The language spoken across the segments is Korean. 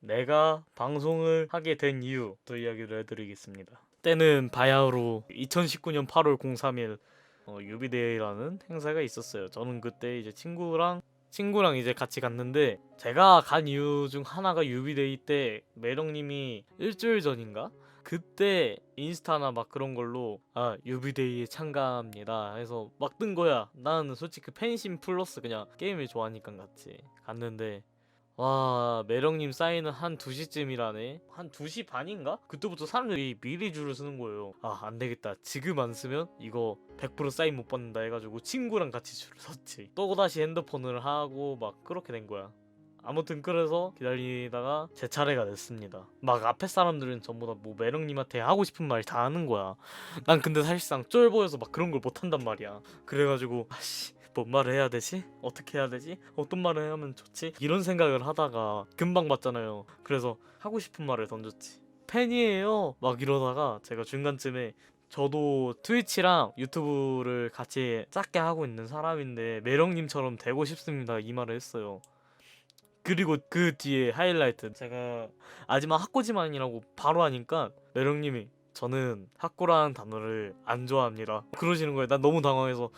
내가 방송을 하게 된 이유 또 이야기를 해드리겠습니다. 때는 바야흐로 2019년 8월 03일 어, 유비데이라는 행사가 있었어요. 저는 그때 이제 친구랑 친구랑 이제 같이 갔는데 제가 간 이유 중 하나가 유비데이 때 매력님이 일주일 전인가 그때 인스타나 막 그런 걸로 아 유비데이에 참가합니다 해서 막 뜬 거야 나는 솔직히 그 팬심 플러스 그냥 게임을 좋아하니까 갔지 갔는데 와 매력님 사인은 한 2시쯤이라네. 한 2시 반인가? 그때부터 사람들이 미리 줄을 서는 거예요. 아 안되겠다. 지금 안 쓰면 이거 100% 사인 못 받는다 해가지고 친구랑 같이 줄을 섰지. 또다시 핸드폰을 하고 막 그렇게 된 거야. 아무튼 그래서 기다리다가 제 차례가 됐습니다. 막 앞에 사람들은 전부 다 뭐 매력님한테 하고 싶은 말 다 하는 거야. 난 근데 사실상 쫄보여서 막 그런 걸 못한단 말이야. 그래가지고 아씨 뭔 말을 해야 되지? 어떻게 해야 되지? 어떤 말을 하면 좋지? 이런 생각을 하다가 금방 봤잖아요. 그래서 하고 싶은 말을 던졌지. 팬이에요. 막 이러다가 제가 중간쯤에 저도 트위치랑 유튜브를 같이 작게 하고 있는 사람인데 매력님처럼 되고 싶습니다. 이 말을 했어요. 그리고 그 뒤에 하이라이트 제가 아지만 학고지만이라고 바로 하니까 매력님이 저는 학고라는 단어를 안 좋아합니다. 그러시는 거예요. 난 너무 당황해서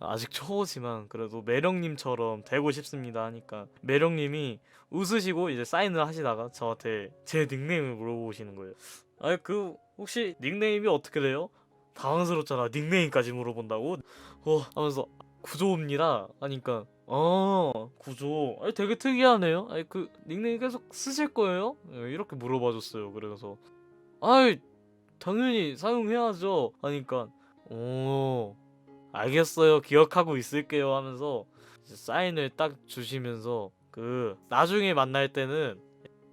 아직 초보지만 그래도 매력님처럼 되고 싶습니다 하니까 매력님이 웃으시고 이제 사인을 하시다가 저한테 제 닉네임을 물어보시는 거예요. 아니 그 혹시 닉네임이 어떻게 돼요? 당황스럽잖아. 닉네임까지 물어본다고? 어 하면서 구조입니다 하니까 어 구조 아니 되게 특이하네요. 아니 그 닉네임 계속 쓰실 거예요? 예, 이렇게 물어봐줬어요. 그래서 아이 당연히 사용해야죠. 하니까 오 알겠어요. 기억하고 있을게요 하면서 사인을 딱 주시면서 그 나중에 만날 때는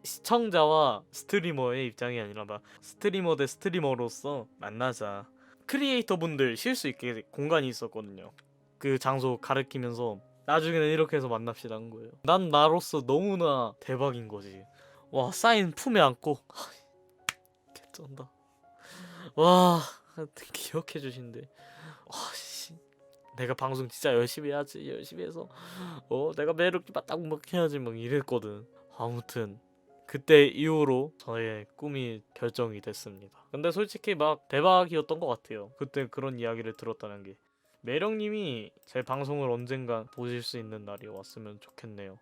시청자와 스트리머의 입장이 아니라 막 스트리머 대 스트리머로서 만나자. 크리에이터 분들 쉴 수 있게 공간이 있었거든요. 그 장소 가르치면서 나중에는 이렇게 해서 만납시다 한 거예요. 난 나로서 너무나 대박인 거지. 와 사인 품에 안고. 개쩐다 와 기억해 주신대. 와씨. 내가 방송 진짜 열심히 해야지 열심히 해서. 어 내가 매력 맞다고 막 해야지 막 이랬거든. 아무튼 그때 이후로 저의 꿈이 결정이 됐습니다. 근데 솔직히 막 대박이었던 것 같아요. 그때 그런 이야기를 들었다는 게. 매력님이 제 방송을 언젠간 보실 수 있는 날이 왔으면 좋겠네요